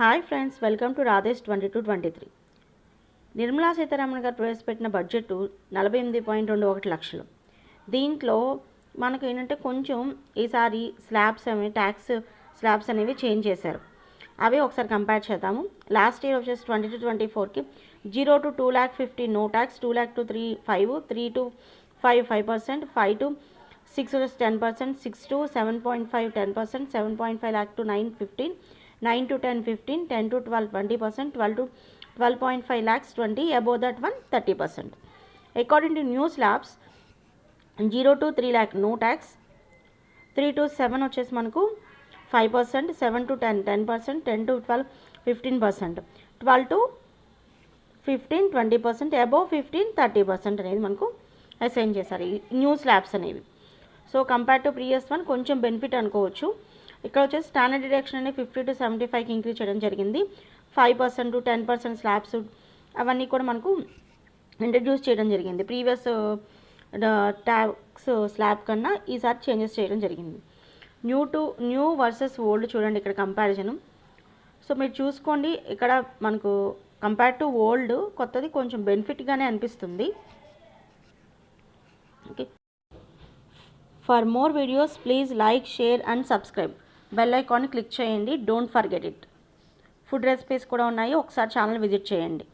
Hi friends welcome to Radhesh twenty two twenty three. Nirmala Sitharaman గారు ప్రవేశపెట్టిన budget నలభై ఎనిమిది పాయింట్ రెండు ఒకటి లక్షలు. దీంట్లో మనకు ఏంటంటే కొంచెం ఈసారి స్లాబ్స్ అనేవి ట్యాక్స్ స్లాబ్స్ అనేవి చేంజ్ చేశారు. అవి ఒకసారి కంపేర్ చేద్దాము. లాస్ట్ ఇయర్ వచ్చేసి ట్వంటీ టు ట్వంటీ ఫోర్కి zero to two lakh fifty no tax two lakh to three five three to five five percent five to six వచ్చేసి ten percent six to seven point five ten percent seven point five lakh to nine fifteen nine to ten fifteen ten to twelve twenty percent twelve to twelve point five lakhs twenty above that one thirty percent. According to new slabs zero to three lakh no tax three to seven వచ్చేసి మనకు five percent seven to ten ten percent ten to twelve fifteen percent. Twelve to fifteen twenty percent above fifteen thirty percent అనేది మనకు assign చేశారు ఈ new slabs అనేవి. So compare to previous one కొంచెం benefit అనుకోవచ్చు. ఇక్కడ వచ్చేసి స్టాండర్డ్ డిడక్షన్ అనేది ఫిఫ్టీ టు సెవెంటీ ఫైవ్కి ఇంక్రీజ్ చేయడం జరిగింది. Five percent to ten percent slabs అవన్నీ కూడా మనకు ఇంట్రడ్యూస్ చేయడం జరిగింది. ప్రీవియస్ ట్యాక్స్ స్లాబ్ కన్నా ఈసారి చేంజెస్ చేయడం జరిగింది. New to new versus old చూడండి ఇక్కడ కంపారిజన్ సో మీరు చూసుకోండి ఇక్కడ మనకు కంపేర్ టు ఓల్డ్ కొత్తది కొంచెం బెనిఫిట్గానే అనిపిస్తుంది. Okay for more videos please like share and subscribe bell icon click చేయండి. Don't forget it. Food recipes కూడా ఉన్నాయి. ఒకసారి ఛానల్ విజిట్ చేయండి.